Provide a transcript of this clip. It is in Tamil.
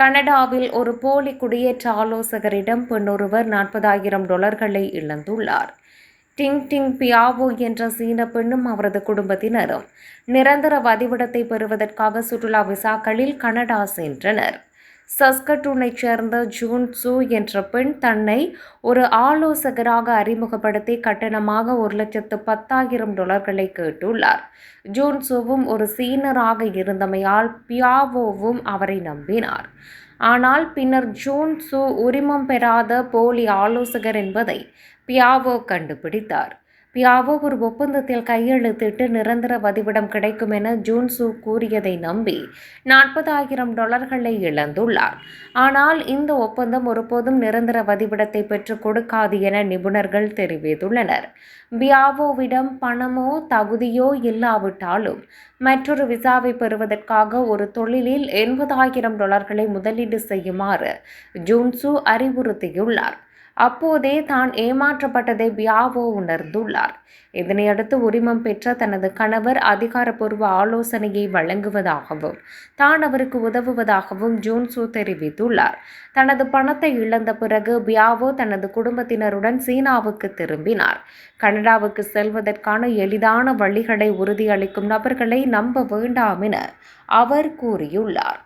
கனடாவில் ஒரு போலி குடியேற்ற ஆலோசகரிடம் பெண்ணொருவர் நாற்பதாயிரம் டாலர்களை இழந்துள்ளார். டிங் டிங் பியாவோ என்ற சீன பெண்ணும் அவரது குடும்பத்தினரும் நிரந்தர வதிவிடத்தை பெறுவதற்காக சுற்றுலா விசாக்களில் கனடா சென்றனர். சஸ்கட்டூனைச் சேர்ந்த ஜூன் சூ என்ற பெண் தன்னை ஒரு ஆலோசகராக அறிமுகப்படுத்தி கட்டணமாக ஒரு லட்சத்து பத்தாயிரம் டாலர்களை கேட்டுள்ளார். ஜூன் சூவும் ஒரு சீனராக இருந்தமையால் பியாவோவும் அவரை நம்பினார். ஆனால் பின்னர் ஜூன் சூ உரிமம் பெறாத போலி ஆலோசகர் என்பதை பியாவோ கண்டுபிடித்தார். பியாவோ ஒரு ஒப்பந்தத்தில் கையெழுத்திட்டு நிரந்தர வதிவிடம் கிடைக்கும் என ஜூன்சு கூறியதை நம்பி நாற்பதாயிரம் டாலர்களை இழந்துள்ளார். ஆனால் இந்த ஒப்பந்தம் ஒருபோதும் நிரந்தர வதிவிடத்தை பெற்றுக் கொடுக்காது என நிபுணர்கள் தெரிவித்துள்ளனர். பியாவோவிடம் பணமோ தகுதியோ இல்லாவிட்டாலும் மற்றொரு விசாவை பெறுவதற்காக ஒரு தொழிலில் எண்பதாயிரம் டாலர்களை முதலீடு செய்யுமாறு ஜூன்சு அறிவுறுத்தியுள்ளார். அப்போதே தான் ஏமாற்றப்பட்டதை பியாவோ உணர்ந்துள்ளார். இதனையடுத்து உரிமம் பெற்ற தனது கணவர் அதிகாரப்பூர்வ ஆலோசனையை வழங்குவதாகவும் தான் அவருக்கு உதவுவதாகவும் ஜூன்சு தெரிவித்துள்ளார். தனது பணத்தை இழந்த பிறகு பியாவோ தனது குடும்பத்தினருடன் சீனாவுக்கு திரும்பினார். கனடாவுக்கு செல்வதற்கான எளிதான வழிகளை உறுதியளிக்கும் நபர்களை நம்ப வேண்டாம் என அவர் கூறியுள்ளார்.